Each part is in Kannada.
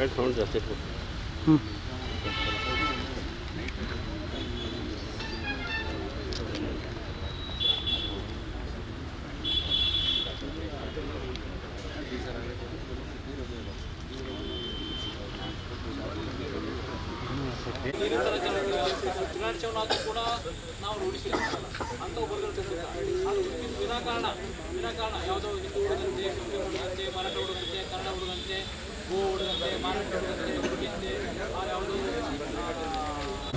ಸೈಡ್ ಸೌಂಡ್ ಜಾಸ್ತಿ ಇತ್ತು. ಹ್ಞೂ ಚುನಾವಣೆ ಕೂಡ ನಾವು ರೂಢಿಸಿಲ್ಲ ಅಂತ ವರ್ಗಗಳು ಅದು ವಿನಾಕಾರಣ ವಿನಾಕಾರಣ ಯಾವುದೋ ಹಿಂದೂ ಹುಡುಗಂತೆ ಕನ್ನಡ ಹುಡುಗಂತೆ ಗೋ ಹುಡುಗಂತೆ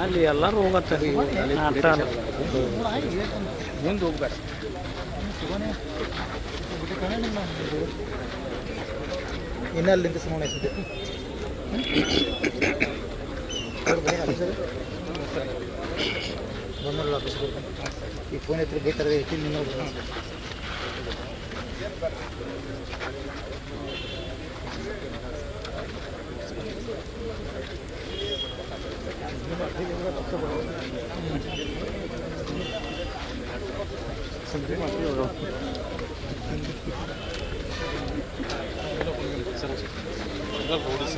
ಅಲ್ಲಿ ಎಲ್ಲರೂ ಹೋಗತ್ತಾರೆ ಮುಂದೆ ಹೋಗ್ಬೇಕು ಇನ್ನಲ್ಲಿಂದ ಸುಮ್ಮನೆ ಈ ಫೋನ್ ಹತ್ರ ಬೇಕಾದ್ರೆ ಹೆಚ್ಚಿನ original road is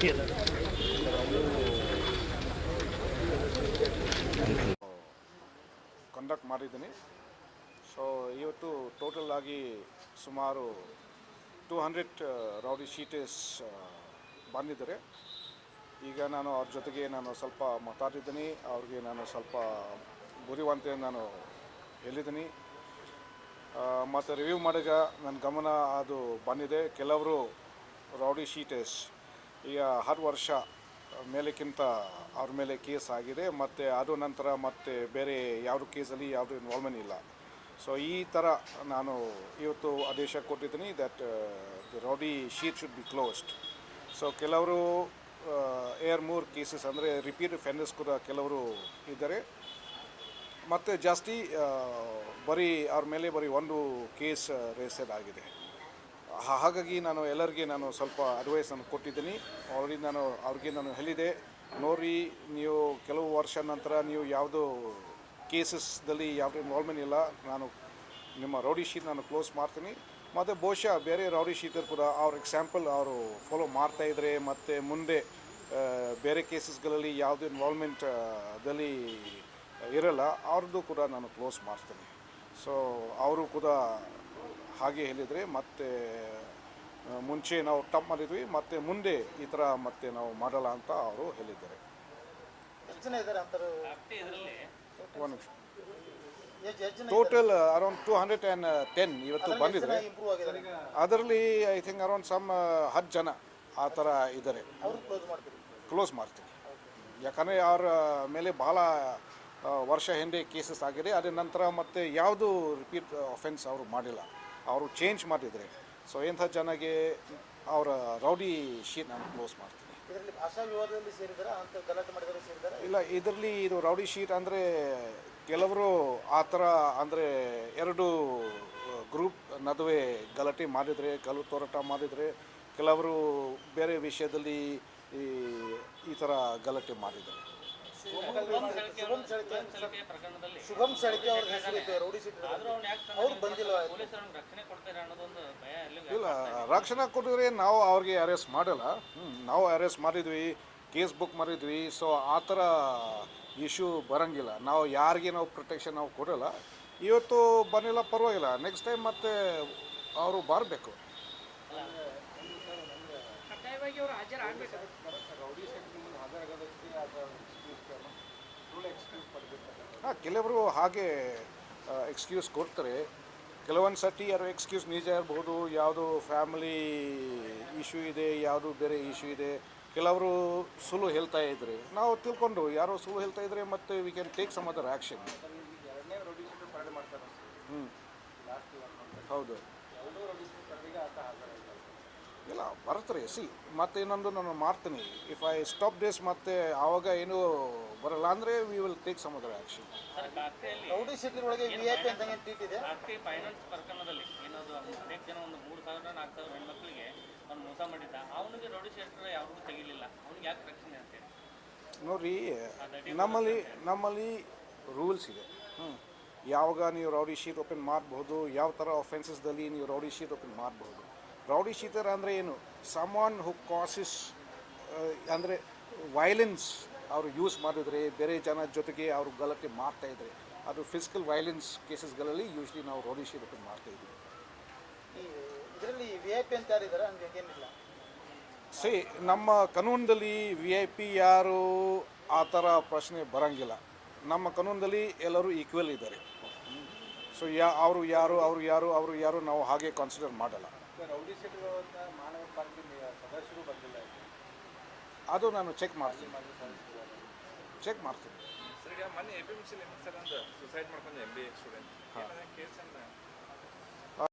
Thank you. Conduct ಮಾಡಿದ್ದೀನಿ. ಸೊ ಇವತ್ತು ಟೋಟಲ್ ಆಗಿ ಸುಮಾರು ಟೂ ಹಂಡ್ರೆಡ್ ರೌಡಿ ಶೀಟೇಸ್ ಬಂದಿದ್ದಾರೆ. ಈಗ ನಾನು ಅವ್ರ ಜೊತೆಗೆ ನಾನು ಸ್ವಲ್ಪ ಮಾತಾಡಿದ್ದೀನಿ. ಅವ್ರಿಗೆ ನಾನು ಸ್ವಲ್ಪ ಗುರಿವಂತೆ ನಾನು ಹೇಳಿದ್ದೀನಿ. ಮತ್ತು ರಿವ್ಯೂ ಮಾಡಿದಾಗ ನನ್ನ ಗಮನ ಅದು ಬಂದಿದೆ. ಕೆಲವರು ರೌಡಿ ಶೀಟರ್ಸ್ ಈಗ ಹರ್ ವರ್ಷ ಮೇಲಕ್ಕಿಂತ ಅವ್ರ ಮೇಲೆ ಕೇಸ್ ಆಗಿದೆ ಮತ್ತು ಅದು ನಂತರ ಮತ್ತೆ ಬೇರೆ ಯಾವುದು ಕೇಸಲ್ಲಿ ಯಾವುದು ಇನ್ವಾಲ್ವ್ಮೆಂಟ್ ಇಲ್ಲ. ಸೊ ಈ ಥರ ನಾನು ಇವತ್ತು ಆದೇಶ ಕೊಟ್ಟಿದ್ದೀನಿ that the rowdy sheet should be closed so ಕೆಲವರು ಏರ್ ಮೂರ್ ಕೇಸಸ್ ಅಂದರೆ ರಿಪೀಟ್ ಫೆಂಡರ್ಸ್ ಕೂಡ ಕೆಲವರು ಇದ್ದಾರೆ. ಮತ್ತು ಜಾಸ್ತಿ ಆ, ಬರೀ ಅವ್ರ ಮೇಲೆ ಬರೀ ಒಂದು ಕೇಸ್ ರೇಸೆಡ್ ಆಗಿದೆ. ಹಾ- ಹಾಗಾಗಿ ನಾನು ಎಲ್ಲರಿಗೆ ನಾನು ಸ್ವಲ್ಪ ಅಡ್ವೈಸ್ ಅನ್ನು ಕೊಟ್ಟಿದ್ದೀನಿ. ಆಲ್ರೆಡಿ ನಾನು ಅವ್ರಿಗೆ ನಾನು ಹೇಳಿದೆ, ನೋಡ್ರಿ, ನೀವು ಕೆಲವು ವರ್ಷ ನಂತರ ನೀವು ಯಾವುದು ಕೇಸಸ್ದಲ್ಲಿ ಯಾವುದು ಇನ್ವಾಲ್ವ್ಮೆಂಟ್ ಇಲ್ಲ. ನಾನು ನಿಮ್ಮ ರೌಡಿ ನಾನು ಕ್ಲೋಸ್ ಮಾಡ್ತೀನಿ. ಮತ್ತು ಬಹುಶಃ ಬೇರೆ ರೌಡಿ ಶೀಟರ್ ಕೂಡ ಅವ್ರ ಎಕ್ಸಾಂಪಲ್ ಅವರು ಫಾಲೋ ಮಾಡ್ತಾ ಇದ್ದರೆ ಮತ್ತು ಮುಂದೆ ಬೇರೆ ಕೇಸಸ್ಗಳಲ್ಲಿ ಯಾವುದು ಇನ್ವಾಲ್ವ್ಮೆಂಟ್ ದಲ್ಲಿ ಇರಲ್ಲ, ಅವ್ರದ್ದು ಕೂಡ ನಾನು ಕ್ಲೋಸ್ ಮಾಡ್ತೀನಿ. ಸೊ ಅವರು ಕೂಡ ಹಾಗೆ ಹೇಳಿದರೆ ಮತ್ತೆ ಮುಂಚೆ ನಾವು ತಮ್ಮಲ್ಲಿದ್ವಿ ಮತ್ತೆ ಮತ್ತು ಮುಂದೆ ಈ ಥರ ಮತ್ತೆ ನಾವು ಮಾಡಲ್ಲ ಅಂತ ಅವರು ಹೇಳಿದ್ದಾರೆ. ಒಂದು ನಿಮಿಷ. Total around two hundred and ten ಇವತ್ತು ಬಂದಿದ್ದಾರೆ. ಅದರಲ್ಲಿ ಐ ಥಿಂಕ್ ಅರೌಂಡ್ ಸಮ್ ಹತ್ತು ಜನ ಆ ಥರ ಇದ್ದಾರೆ. ಅವ್ರು ಕ್ಲೋಸ್ ಮಾಡ್ತೀವಿ. ಯಾಕಂದರೆ ಅವರ ಮೇಲೆ ಭಾಳ ವರ್ಷ ಹಿಂದೆ ಕೇಸಸ್ ಆಗಿದೆ. ಅದರ ನಂತರ ಮತ್ತೆ ಯಾವುದು ರಿಪೀಟ್ ಅಫೆನ್ಸ್ ಅವರು ಮಾಡಿಲ್ಲ. ಅವರು ಚೇಂಜ್ ಮಾಡಿದರೆ. ಸೊ ಎಂಥ ಜನಗೆ ಅವರ ರೌಡಿ ಶೀಟ್ ನಾನು ಕ್ಲೋಸ್ ಮಾಡ್ತೀನಿ. ಇಲ್ಲ ಇದರಲ್ಲಿ ಇದು ರೌಡಿ ಶೀಟ್ ಅಂದರೆ ಕೆಲವರು ಆ ಥರ ಅಂದರೆ ಎರಡು ಗ್ರೂಪ್ ನಡುವೆ ಗಲಾಟೆ ಮಾಡಿದರೆ ಕಲ್ಲು ತೋರಾಟ ಮಾಡಿದರೆ ಕೆಲವರು ಬೇರೆ ವಿಷಯದಲ್ಲಿ ಈ ಈ ಥರ ಗಲಾಟೆ ಮಾಡಿದ್ದಾರೆ. ಪ್ರಕರಣದಲ್ಲಿ ಶುಭಂ ಸಳಿಕೆ ಅವ್ರ ಹೆಸರು ರೌಡಿ ಅವ್ರು ಬಂದಿಲ್ಲ. ಇಲ್ಲ ರಕ್ಷಣೆ ಕೊಟ್ಟಿದ್ರೆ ನಾವು ಅವ್ರಿಗೆ ಅರೆಸ್ಟ್ ಮಾಡಲ್ಲ. ಹ್ಮ್, ನಾವು ಅರೆಸ್ಟ್ ಮಾಡಿದ್ವಿ ಕೇಸ್ ಬುಕ್ ಮಾಡಿದ್ವಿ ಸೊ ಆ ಥರ ಇಶ್ಯೂ ಬರಂಗಿಲ್ಲ. ನಾವು ಯಾರಿಗೆ ನಾವು ಪ್ರೊಟೆಕ್ಷನ್ ನಾವು ಕೊಡಲ್ಲ. ಇವತ್ತು ಬಂದಿಲ್ಲ ಪರವಾಗಿಲ್ಲ. ನೆಕ್ಸ್ಟ್ ಟೈಮ್ ಮತ್ತೆ ಅವರು ಬರಬೇಕು. ಕಡ್ಡಾಯವಾಗಿ ಅವರು ಹಾಜರಾಗಬೇಕು. ಹಾಂ ಕೆಲವರು ಹಾಗೆ ಎಕ್ಸ್ಕ್ಯೂಸ್ ಕೊಡ್ತಾರೆ. ಕೆಲವೊಂದು ಸರ್ತಿ ಯಾರು ಎಕ್ಸ್ಕ್ಯೂಸ್ ನಿಜ ಇರ್ಬೋದು, ಯಾವುದು ಫ್ಯಾಮಿಲಿ ಇಶ್ಯೂ ಇದೆ, ಯಾವುದು ಬೇರೆ ಇಶ್ಯೂ ಇದೆ. ಕೆಲವರು ಸುಳ್ಳು ಹೇಳ್ತಾ ಇದ್ದರೆ ನಾವು ತಿಳ್ಕೊಂಡು ಯಾರೋ ಸುಳ್ಳು ಹೇಳ್ತಾ ಇದ್ರೆ ಮತ್ತೆ we can take some other action ಹ್ಞೂ ಹೌದು. ಇಲ್ಲ ಬರ್ತಾರೆ ಸಿ ಮತ್ತೆ ಇನ್ನೊಂದು ನಾನು ಮಾಡ್ತೀನಿ. ಇಫ್ ಐ ಸ್ಟಾಪ್ ಡೇಸ್ ಮತ್ತೆ ಆವಾಗ ಏನು ಬರಲ್ಲ ಅಂದರೆ we will take some other action sir ಕಾಕ್ತಿಯಲ್ಲಿ rowdy sheet ಒಳಗೆ ವಿ ಐ ಪಿ ಅಂತ ಏನು ಟ್ವೀಟ್ ಇದೆ? ಕಾಕ್ತಿ ಫೈನಾನ್ಸ್ ಪ್ರಕರಣದಲ್ಲಿ ಏನದು ಅನೇಕ ಜನ ಒಂದು ಮೂರು ಸಾವಿರ ನಾಲ್ಕು ಸಾವಿರ ಹೆಣ್ಮಕ್ಳಿಗೆ ಅವ್ನು ಮೋಸ ಮಾಡಿದ್ದ. ಅವನಿಗೆ ರೌಡಿ ಶೆಟ್ರ್ ಯಾರಿಗೂ ತೆಗಿಲಿಲ್ಲ. ಅವ್ನಿಗೆ ಯಾಕೆ ರಕ್ಷಣೆ ಅಂತೇಳಿ ನೋಡ್ರಿ ನಮ್ಮಲ್ಲಿ ನಮ್ಮಲ್ಲಿ ರೂಲ್ಸ್ ಇದೆ. ಹ್ಞೂ ಯಾವಾಗ ನೀವು ರೌಡಿ ಶೀಟ್ ಓಪನ್ ಮಾಡಬಹುದು ಯಾವ ಥರ ಅಫೆನ್ಸಸ್ದಲ್ಲಿ ನೀವು ರೌಡಿ ಶೀಟ್ ಓಪನ್ ಮಾಡಬಹುದು ರೌಡಿ ಶೀತರ ಅಂದರೆ ಏನು? ಸಮಾನ್ ಹು ಕಾಸಿಸ್ ಅಂದರೆ ವೈಲೆನ್ಸ್ ಅವರು ಯೂಸ್ ಮಾಡಿದರೆ ಬೇರೆ ಜನ ಜೊತೆಗೆ ಅವರು ಗಲಾಟೆ ಮಾಡ್ತಾ ಇದ್ದರೆ ಅದು ಫಿಸಿಕಲ್ ವೈಲೆನ್ಸ್ ಕೇಸಸ್ಗಳಲ್ಲಿ ಯೂಶ್ಲಿ ನಾವು ರೌಡಿ ಶೀತ ಓಪನ್ ಮಾಡ್ತಾ ಇದ್ದೀವಿ. ಈ ಇದರಲ್ಲಿ ವಿ ಐ ಪಿ ಅಂತ ಯಾರಿದ್ದಾರೆ ಸೇ ನಮ್ಮ ಕಾನೂನಲ್ಲಿ ವಿ ಐ ಪಿ ಯಾರು? ಆ ಥರ ಪ್ರಶ್ನೆ ಬರಂಗಿಲ್ಲ. ನಮ್ಮ ಕಾನೂನಲ್ಲಿ ಎಲ್ಲರೂ ಈಕ್ವಲ್ ಇದ್ದಾರೆ. ಸೊ ಯಾ ಅವರು ಯಾರು ಅವರು ಯಾರು ಅವರು ಯಾರು ನಾವು ಹಾಗೆ ಕನ್ಸಿಡರ್ ಮಾಡಲ್ಲ. ಅದು ನಾನು ಚೆಕ್ ಮಾಡ್ತೀನಿ. ಚೆಕ್ ಮಾಡ್ತೀನಿ. ಸರ್ ಈಗ ಮೊನ್ನೆ A P M C sir ಒಂದು ಸುಸೈಡ್ ಮಾಡ್ಕೊಂಡು M B A student case